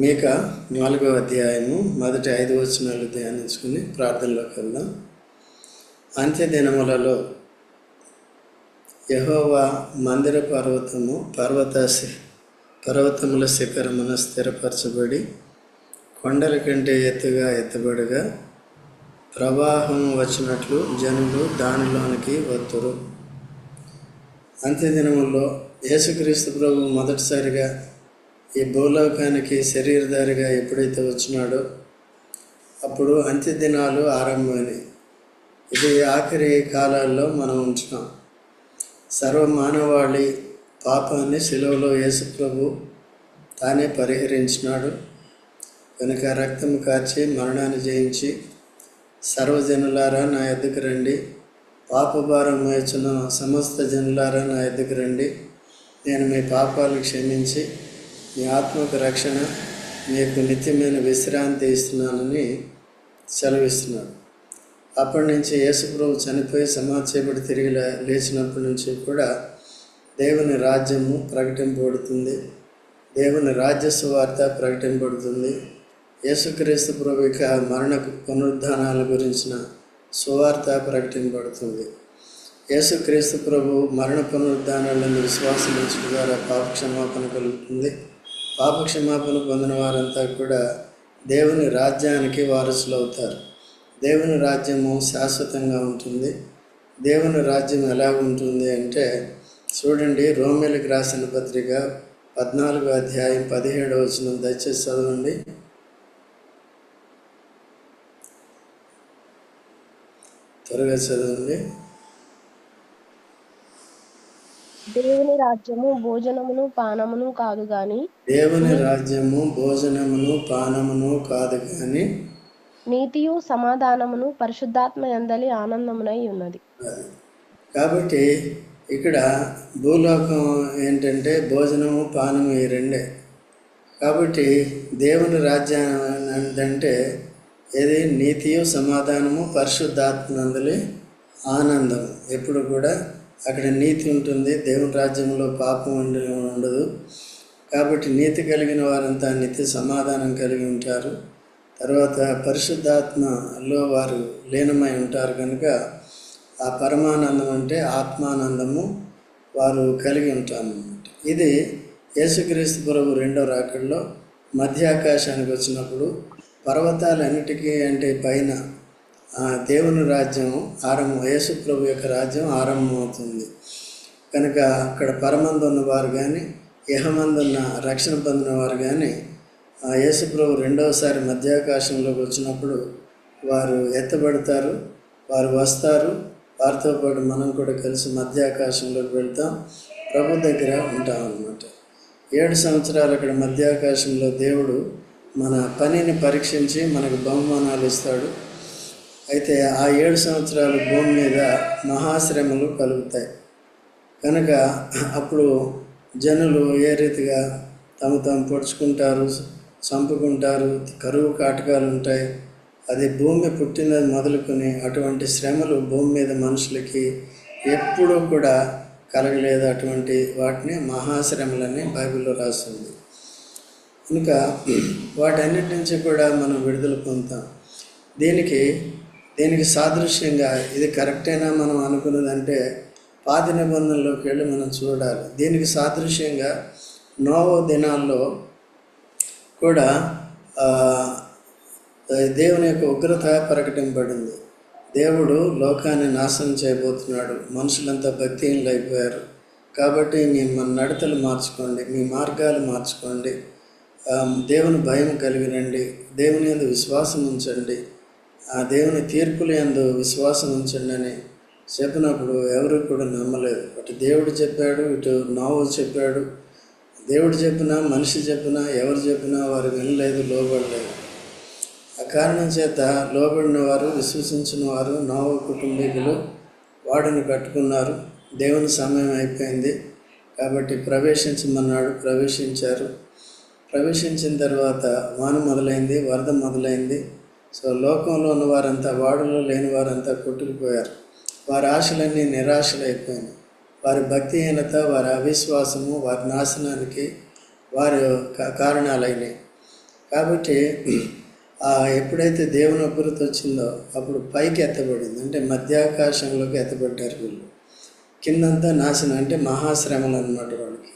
మీక నాలుగో అధ్యాయము మొదటి ఐదు వచనాలు ధ్యానించుకుని ప్రార్థనలోకి వెళ్దాం. అంత్యదినములలో యహోవా మందిర పర్వతము పర్వత శి- పర్వతముల శిఖరమున స్థిరపరచబడి కొండల కంటే ఎత్తుగా ఎత్తబడగా ప్రవాహం వచ్చినట్లు జనులు దానిలోనికి వత్తురు. అంత్యదినముల్లో యేసుక్రీస్తు ప్రభు మొదటిసారిగా ఈ భూలోకానికి శరీరధారిగా ఎప్పుడైతే వచ్చినాడో అప్పుడు అంత్యదినాలు ఆరంభమైనవి ఇది ఆఖరి కాలాల్లో మనం ఉంటున్నాం సర్వ మానవాళి పాపాన్ని సెలవులో యేసుప్రభు తానే పరిహరించినాడు. కనుక రక్తం కార్చి మరణాన్ని జయించి సర్వజనులారా నా ఎద్దుకు రండి. పాపభారం మోచిన సమస్త జనులారా నా ఎద్దుకు రండి. నేను మీ పాపాలు క్షమించి మీ ఆత్మకు రక్షణ మీకు నిత్యమైన విశ్రాంతి ఇస్తున్నానని సెలవిస్తున్నాడు. అప్పటి నుంచి యేసుప్రభు చనిపోయి సమాధి చేయబడి తిరిగి లేచినప్పటి నుంచి కూడా దేవుని రాజ్యము ప్రకటింపబడుతుంది. దేవుని రాజ్య సువార్త ప్రకటింపబడుతుంది. యేసుక్రీస్తు ప్రభు యొక్క మరణ పునరుద్ధానాల గురించిన సువార్త ప్రకటింపబడుతుంది. యేసుక్రీస్తు ప్రభు మరణ పునరుద్ధానాలను విశ్వాసం ఉంచడం ద్వారా పాప క్షమాపణ కలుగుతుంది. పాపక్షమాపణ పొందిన వారంతా కూడా దేవుని రాజ్యానికి వారసులు అవుతారు. దేవుని రాజ్యము శాశ్వతంగా ఉంటుంది. దేవుని రాజ్యం ఎలా ఉంటుంది అంటే చూడండి రోమిలకు రాసిన పత్రిక పద్నాలుగు అధ్యాయం పదిహేడు వచనం దయచేసి చదవండి. త్వరగా చదవండి. దేవుని రాజ్యము భోజనమును పానమును కాదు గాని దేవుని రాజ్యము భోజనమును పానమును కాదు కానీ నీతియు సమాధానమును పరిశుద్ధాత్మ యందలి ఆనందమునై ఉన్నది. కాబట్టి ఇక్కడ భూలోకం ఏంటంటే భోజనము పానము ఈ రెండే. కాబట్టి దేవుని రాజ్యం అంటే ఏది? నీతియు సమాధానము పరిశుద్ధాత్మనందలి ఆనందం ఎప్పుడు కూడా అక్కడ నీతి ఉంటుంది. దేవుని రాజ్యంలో పాపం ఉండి ఉండదు. కాబట్టి నీతి కలిగిన వారంతా నిత్య సమాధానం కలిగి ఉంటారు. తర్వాత పరిశుద్ధాత్మలో వారు లీనమై ఉంటారు కనుక ఆ పరమానందం అంటే ఆత్మానందము వారు కలిగి ఉంటారన్నమాట ఇది యేసుక్రీస్తు ప్రభు రెండో రాకడలో మధ్య ఆకాశానికి వచ్చినప్పుడు పర్వతాలన్నిటికీ అంటే పైన దేవుని రాజ్యం ఆరంభం యేసు ప్రభు యొక్క రాజ్యం ఆరంభమవుతుంది. కనుక అక్కడ పరమందు ఉన్నవారు కానీ ఇహమందున్న రక్షణ పొందిన వారు కానీ ఆ యేసుప్రభు రెండవసారి మధ్యాకాశంలోకి వచ్చినప్పుడు వారు ఎత్తబడతారు వారు వస్తారు. వారితో పాటు మనం కూడా కలిసి మధ్యాకాశంలోకి వెళ్తాం. ప్రభు దగ్గర ఉంటాం అన్నమాట. ఏడు సంవత్సరాలు అక్కడ మధ్యాకాశంలో దేవుడు మన పనిని పరీక్షించి మనకు బహుమానాలు ఇస్తాడు. అయితే ఆ ఏడు సంవత్సరాలు భూమి మీద మహాశ్రమలు కలుగుతాయి. కనుక అప్పుడు జనులు ఏ రీతిగా తమ తాము పొడుచుకుంటారు చంపుకుంటారు కరువు కాటకాలు ఉంటాయి అది భూమి పుట్టినది మొదలుకొని అటువంటి శ్రమలు భూమి మీద మనుషులకి ఎప్పుడూ కూడా కలగలేదు. అటువంటి వాటిని మహాశ్రమలని బైబిల్లో రాస్తుంది. ఇంకా వాటన్నిటి నుంచి కూడా మనం విడుదల పొందుతాం. దీనికి దీనికి సాదృశ్యంగా ఇది కరెక్టేనా మనం అనుకున్నదంటే పాత నిబంధనలోకి వెళ్ళి మనం చూడాలి. దీనికి సాదృశ్యంగా నోవో దినాల్లో కూడా దేవుని యొక్క ఉగ్రత ప్రకటింపబడింది. దేవుడు లోకాన్ని నాశనం చేయబోతున్నాడు. మనుషులంతా భక్తిహీనులు అయిపోయారు. కాబట్టి మీ మన నడతలు మార్చుకోండి మీ మార్గాలు మార్చుకోండి. దేవుని భయం కలిగినండి దేవుని మీద విశ్వాసం ఉంచండి. ఆ దేవుని తీర్పులు ఎందు విశ్వాసం ఉంచండి అని చెప్పినప్పుడు ఎవరు కూడా నమ్మలేదు. అటు దేవుడు చెప్పాడు ఇటు నావు చెప్పాడు. దేవుడు చెప్పినా మనిషి చెప్పినా ఎవరు చెప్పినా వారు వినలేదు లోబడలేదు. ఆ కారణం చేత లోబడిన వారు విశ్వసించిన వారు నోవ కుటుంబీకులు వాడిని కట్టుకున్నారు దేవుని సమయం అయిపోయింది. కాబట్టి ప్రవేశించమన్నాడు ప్రవేశించారు. ప్రవేశించిన తర్వాత వాన మొదలైంది వరద మొదలైంది. సో లోకంలో ఉన్న వారంతా వాడలో లేని వారంతా కొట్టుకుపోయారు. వారి ఆశలన్నీ నిరాశలైపోయినాయి. వారి భక్తిహీనత వారి అవిశ్వాసము వారి నాశనానికి వారి కారణాలైనవి. కాబట్టి ఎప్పుడైతే దేవుని అభివృద్ధి వచ్చిందో అప్పుడు పైకి ఎత్తబడింది. అంటే మధ్యాకాశంలోకి ఎత్తబడ్డారు వీళ్ళు. కిందంతా నాశనం అంటే మహాశ్రమలు అనమాట వాళ్ళకి.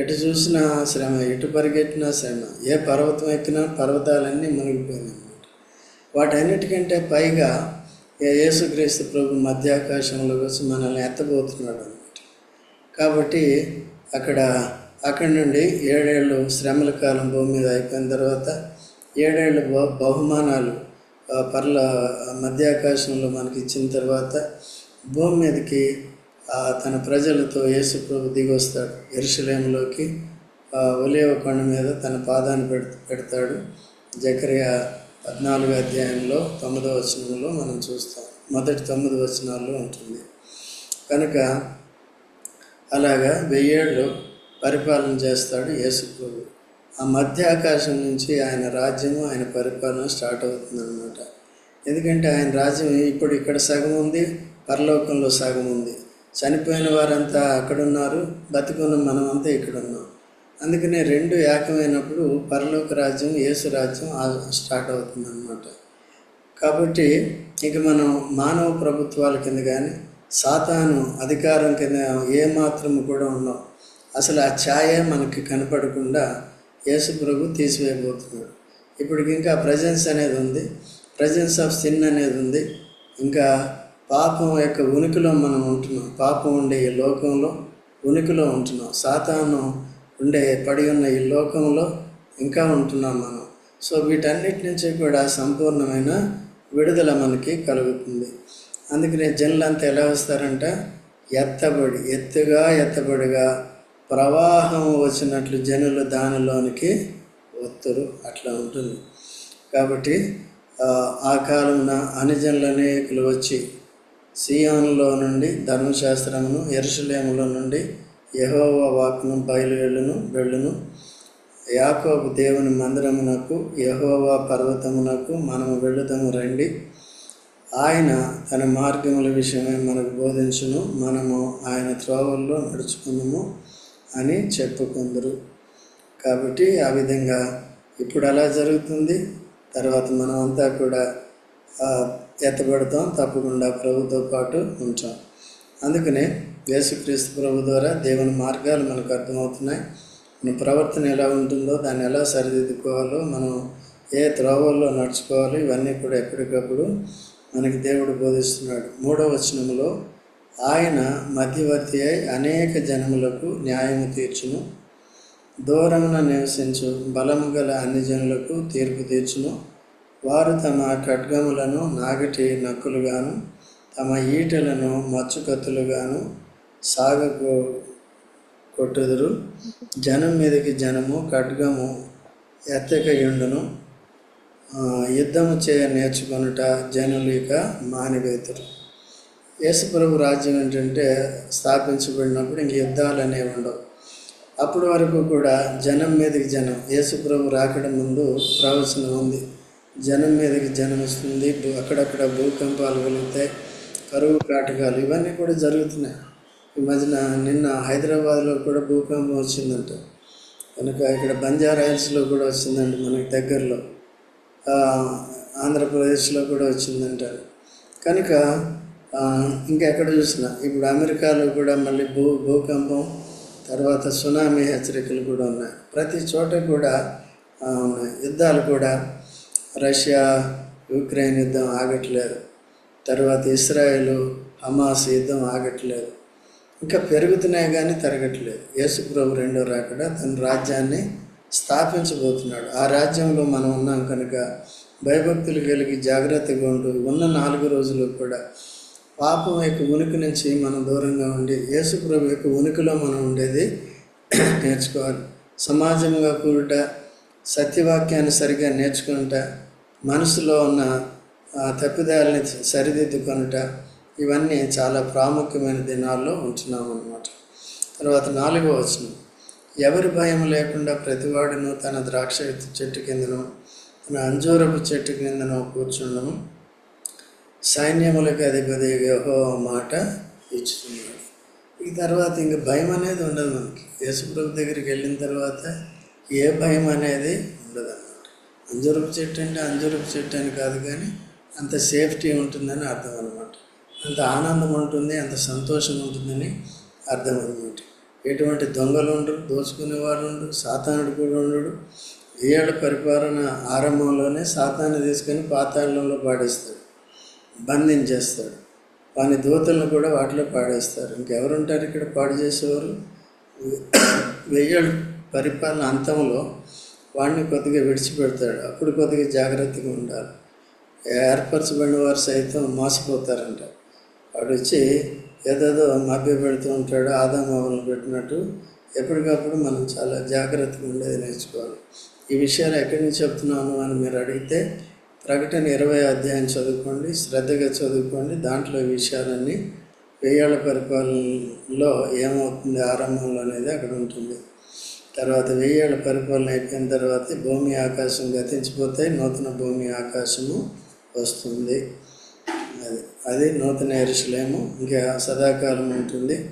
ఎటు చూసినా శ్రమ ఎటు పరిగెట్టినా శ్రమ. ఏ పర్వతం ఎక్కినా పర్వతాలన్నీ మునిగిపోయినాయి. వాటన్నిటికంటే పైగా యేసుక్రీస్తు ప్రభు మధ్యాకాశంలో వచ్చి మనల్ని ఎత్తబోతున్నాడు అనమాట కాబట్టి అక్కడ అక్కడి నుండి ఏడేళ్ళు శ్రమల కాలం భూమి మీద అయిపోయిన తర్వాత ఏడేళ్ళు బహుమానాలు పర్ల మధ్యాకాశంలో మనకి ఇచ్చిన తర్వాత భూమి మీదకి తన ప్రజలతో యేసు ప్రభు దిగి వస్తాడు ఎరుసలేంలోకి ఒలేవ కొండ మీద తన పాదాన్ని పెడ్ పెడతాడు. జకరియా పద్నాలుగు అధ్యాయంలో తొమ్మిదో వచనంలో మనం చూస్తాం. మొదటి తొమ్మిది వచనాల్లో ఉంటుంది. కనుక అలాగా వెయ్యేళ్ళు పరిపాలన చేస్తాడు యేసుప్రభు. ఆ మధ్య ఆకాశం నుంచి ఆయన రాజ్యము ఆయన పరిపాలన స్టార్ట్ అవుతుందన్నమాట. ఎందుకంటే ఆయన రాజ్యం ఇప్పుడు ఇక్కడ సగం ఉంది పరలోకంలో సగం ఉంది. చనిపోయిన వారంతా అక్కడున్నారు బతికున్న మనమంతా ఇక్కడ ఉన్నాం అందుకనే రెండు ఏకమైనప్పుడు పరలోక రాజ్యం యేసు రాజ్యం స్టార్ట్ అవుతుందన్నమాట. కాబట్టి ఇక మనం మానవ ప్రభుత్వాల కింద కానీ సాతాను అధికారం కింద ఏ మాత్రం కూడా ఉన్నాం అసలు ఆ ఛాయ మనకి కనపడకుండా యేసు ప్రభు తీసివేయబోతున్నాడు. ఇప్పటికి ఇంకా ప్రజెన్స్ అనేది ఉంది. ప్రజెన్స్ ఆఫ్ సిన్ అనేది ఉంది. ఇంకా పాపం యొక్క ఉనికిలో మనం ఉంటున్నాం. పాపం ఉండే ఈ లోకంలో ఉనికిలో ఉంటున్నాం. సాతాను ఉండే పడి ఉన్న ఈ లోకంలో ఇంకా ఉంటున్నాం మనం. సో వీటన్నిటి నుంచి కూడా సంపూర్ణమైన విడుదల మనకి కలుగుతుంది. అందుకనే జనులంతా ఎలా వస్తారంటే? ఎత్తబడి ఎత్తుగా ఎత్తబడిగా ప్రవాహం వచ్చినట్లు జనులు దానిలోనికి ఒత్తురు. అట్లా ఉంటుంది. కాబట్టి ఆ, ఆ కాలమున అనుజనులు అనేకులు వచ్చి సియోనులో నుండి ధర్మశాస్త్రమును ఎరుసలేములో నుండి యహోవ వాక్కును బయలువెళ్ళును వెళ్ళును. యాకోబు దేవుని మందిరమునకు యహోవా పర్వతమునకు మనము వెళ్ళుదము రండి. ఆయన తన మార్గముల విషయమై మనకు బోధించును. మనము ఆయన త్రోవల్లో నడుచుకుందాము అని చెప్పుకుందరు. కాబట్టి ఆ విధంగా ఇప్పుడు అలా జరుగుతుంది. తర్వాత మనం అంతా కూడా ఎత్తబడతాం తప్పకుండా ప్రభుతో పాటు ఉంటాం. అందుకనే యేసుక్రీస్తు ప్రభు ద్వారా దేవుని మార్గాలు మనకు అర్థమవుతున్నాయి. మన ప్రవర్తన ఎలా ఉంటుందో దాన్ని ఎలా సరిదిద్దుకోవాలో మనం ఏ త్రోవల్లో నడుచుకోవాలో ఇవన్నీ కూడా ఎప్పటికప్పుడు మనకి దేవుడు బోధిస్తున్నాడు. మూడవ వచనంలో ఆయన మధ్యవర్తి అయి అనేక జనములకు న్యాయము తీర్చును. దూరమున నివసించు బలము గల అన్ని జనులకు తీర్పు తీర్చును. వారు తమ ఖడ్గములను నాగటి నక్కులుగాను తమ ఈటలను మచ్చుకత్తులుగాను సాగకు కొట్టుదురు. జనం మీదకి జనము ఖడ్గము ఎత్తకయుండును. ఎండును యుద్ధము చేయ నేర్చుకొనుట జనులు ఇక మానివేతురు. యేసుప్రభు రాజ్యం ఏంటంటే స్థాపించబడినప్పుడు ఇంక యుద్ధాలు అనేవి ఉండవు. అప్పటి వరకు కూడా జనం మీదకి జనం యేసుప్రభు రాకడం ముందు ప్రవచనం ఉంది. జనం మీదకి జనం వస్తుంది అక్కడక్కడ భూకంపాలు కలుగుతాయి కరువు కాటకాలు ఇవన్నీ కూడా జరుగుతున్నాయి. ఈ మధ్యన నిన్న హైదరాబాద్లో కూడా భూకంపం వచ్చిందంట. కనుక ఇక్కడ బంజారా హిల్స్లో కూడా వచ్చిందంట మనకి దగ్గరలో. ఆంధ్రప్రదేశ్లో కూడా వచ్చిందంటారు కనుక ఇంకెక్కడ చూసినా ఇప్పుడు అమెరికాలో కూడా మళ్ళీ భూ భూకంపం తర్వాత సునామీ హెచ్చరికలు కూడా ఉన్నాయి. ప్రతి చోట కూడా ఉన్నాయి. యుద్ధాలు కూడా రష్యా యుక్రెయిన్ యుద్ధం ఆగట్లేదు. తర్వాత ఇస్రాయేల్ హమాస్ యుద్ధం ఆగట్లేదు. ఇంకా పెరుగుతున్నాయి కానీ తరగట్లేదు. యేసు ప్రభు రెండో రాకడ తన రాజ్యాన్ని స్థాపించబోతున్నాడు. ఆ రాజ్యంలో మనం ఉన్నాం కనుక భయభక్తులు కలిగి జాగ్రత్తగా ఉంటూ ఉన్న నాలుగు రోజులు కూడా పాపం యొక్క ఉనికి నుంచి మనం దూరంగా ఉండి యేసు ప్రభు యొక్క ఉనికిలో మనం ఉండేది నేర్చుకోవాలి. సమాజంగా కూడుట సత్యవాక్యాన్ని సరిగా నేర్చుకుంట మనసులో ఉన్న తప్పిదాలని సరిదిద్దుకొనుట ఇవన్నీ చాలా ప్రాముఖ్యమైన దినాల్లో ఉంటున్నాం అన్నమాట. తర్వాత నాలుగో వచనం. ఎవరి భయం లేకుండా ప్రతివాడును తన ద్రాక్ష చెట్టు కిందను తన అంజూరపు చెట్టు కిందను కూర్చుండము సైన్యములకు అధిపతి యహో మాట ఇచ్చుతున్నాడు ఈ తర్వాత ఇంక భయం అనేది ఉండదు మనకి. యేసుప్రభు దగ్గరికి వెళ్ళిన తర్వాత ఏ భయం అనేది ఉండదు అన్నమాట. అంజూరపు చెట్టు అంటే అంజూరపు చెట్టు అని కాదు కానీ అంత సేఫ్టీ ఉంటుందని అర్థం అనమాట అంత ఆనందం ఉంటుంది అంత సంతోషం ఉంటుందని అర్థం ఎటువంటి దొంగలు ఉండరు దోచుకునేవాడు ఉండరు సాతానుడు కూడా ఉండడు ఏళ్ళ పరిపాలన ఆరంభంలోనే సాతాన్ని తీసుకొని పాతాళంలో పాడేస్తాడు బంధించేస్తాడు. వాని దూతలను కూడా వాటిలో పాడేస్తారు. ఇంకెవరుంటారు ఇక్కడ పాడు చేసేవారు? వెయ్యేళ్ళ పరిపాలన అంతంలో వాడిని కొద్దిగా విడిచిపెడతాడు. అప్పుడు కొద్దిగా జాగ్రత్తగా ఉండాలి. ఏర్పరచబడిన వారు సైతం మోసపోతారంట. వాడు వచ్చి ఏదేదో మభ్య పెడుతూ ఉంటాడు ఆదా పెట్టినట్టు. ఎప్పటికప్పుడు మనం చాలా జాగ్రత్తగా ఉండేది నేర్చుకోవాలి. ఈ విషయాలు ఎక్కడి నుంచి చెప్తున్నాను అని మీరు అడిగితే ప్రకటన ఇరవై అధ్యాయం చదువుకోండి శ్రద్ధగా చదువుకోండి. దాంట్లో ఈ విషయాలన్నీ వెయ్యాళ్ళ పరిపాలనలో ఏమవుతుంది ఆరంభంలో అనేది అక్కడ ఉంటుంది. తర్వాత వెయ్యేళ్ళ పరిపాలన అయిపోయిన తర్వాత భూమి ఆకాశం గతించిపోతే నూతన భూమి ఆకాశము వస్తుంది. అది అది నూతన ఎరుసలేము. ఇంకా సదాకాలం ఉంటుంది.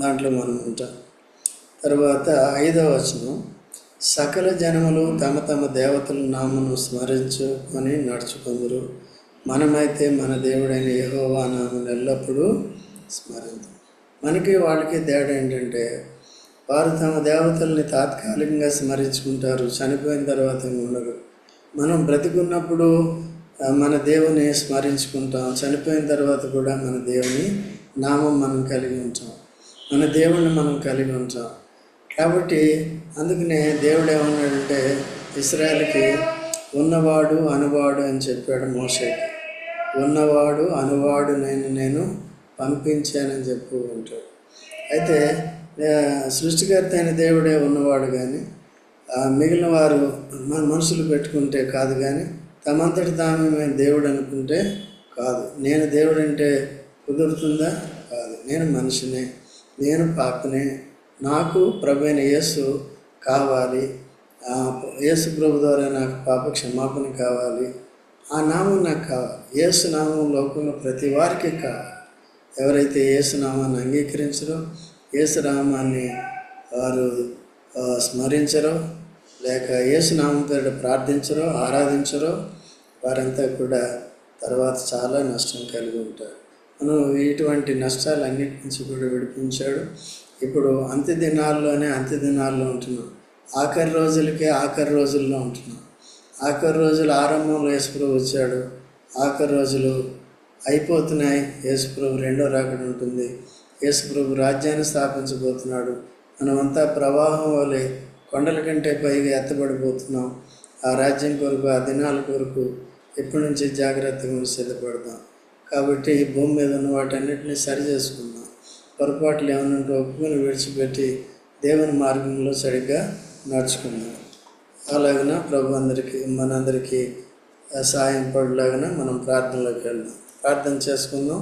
దాంట్లో మనం ఉంటాం. తర్వాత ఐదవ వచనం. సకల జనములు తమ తమ దేవతల నామను స్మరించుకొని నడుచుకుందరు. మనమైతే మన దేవుడైన యహోవా నామను ఎల్లప్పుడూ స్మరించు. మనకి వాళ్ళకి తేడా ఏంటంటే వారు తమ దేవతల్ని తాత్కాలికంగా స్మరించుకుంటారు చనిపోయిన తర్వాత ఉండరు మనం బ్రతికున్నప్పుడు మన దేవుని స్మరించుకుంటాం. చనిపోయిన తర్వాత కూడా మన దేవుని నామం మనం కలిగి ఉంటాం మన దేవుణ్ణి మనం కలిగి ఉంటాం కాబట్టి అందుకనే దేవుడు ఏమన్నాడంటే ఇస్రాయల్కి ఉన్నవాడు అనువాడు అని చెప్పాడు మోసేకి ఉన్నవాడు అనువాడు నేను నేను పంపించానని చెప్పు ఉంటాడు అయితే సృష్టికర్త అయిన దేవుడే ఉన్నవాడు కానీ మిగిలిన వారు మన మనుషులు పెట్టుకుంటే కాదు కానీ తమంతటి తామే మేము దేవుడు అనుకుంటే కాదు. నేను దేవుడు అంటే కుదురుతుందా? కాదు. నేను మనిషినే నేను పాపనే. నాకు ప్రభు అయిన యేసు కావాలి. యేసు ప్రభు ద్వారా నాకు పాప క్షమాపణ కావాలి. ఆ నామం నాకు కావాలి. యేసు నామం లోకంలో ప్రతి వారికి కావాలి. ఎవరైతే యేసు నామాన్ని అంగీకరించరో యేసు నామాన్ని వారు స్మరించరో లేక యేసు పేరు ప్రార్థించరో ఆరాధించరో వారంతా కూడా తర్వాత చాలా నష్టం కలిగి ఉంటారు. మనం ఇటువంటి నష్టాలన్నిటి నుంచి కూడా విడిపించాడు. ఇప్పుడు అంత్య దినాల్లోనే అంత్య దినాల్లో ఉంటున్నాం. ఆఖరి రోజులకే ఆఖరి రోజుల్లో ఉంటున్నాం. ఆఖరి రోజులు ఆరంభంలో యేసుప్రభు వచ్చాడు. ఆఖరి రోజులు అయిపోతున్నాయి. యేసుప్రభు రెండో రాకడ ఉంటుంది. యేసుప్రభు రాజ్యాన్ని స్థాపించబోతున్నాడు. మనమంతా ప్రవాహం వలె కొండల కంటే పైగా ఎత్తబడిపోతున్నాం. ఆ రాజ్యం కొరకు ఆ దినాల కొరకు ఇప్పటి నుంచి జాగ్రత్తగా సిద్ధపడదాం కాబట్టి భూమి మీద ఉన్న వాటన్నిటిని సరి చేసుకుందాం పొరపాట్లు ఏమైనా ఉంటే ఒప్పుకొని విడిచిపెట్టి దేవుని మార్గంలో సరిగ్గా నడుచుకుందాం. అలాగన ప్రభు అందరికీ మనందరికీ సాయం పడలాగిన మనం ప్రార్థనలోకి వెళ్దాం. ప్రార్థన చేసుకుందాం.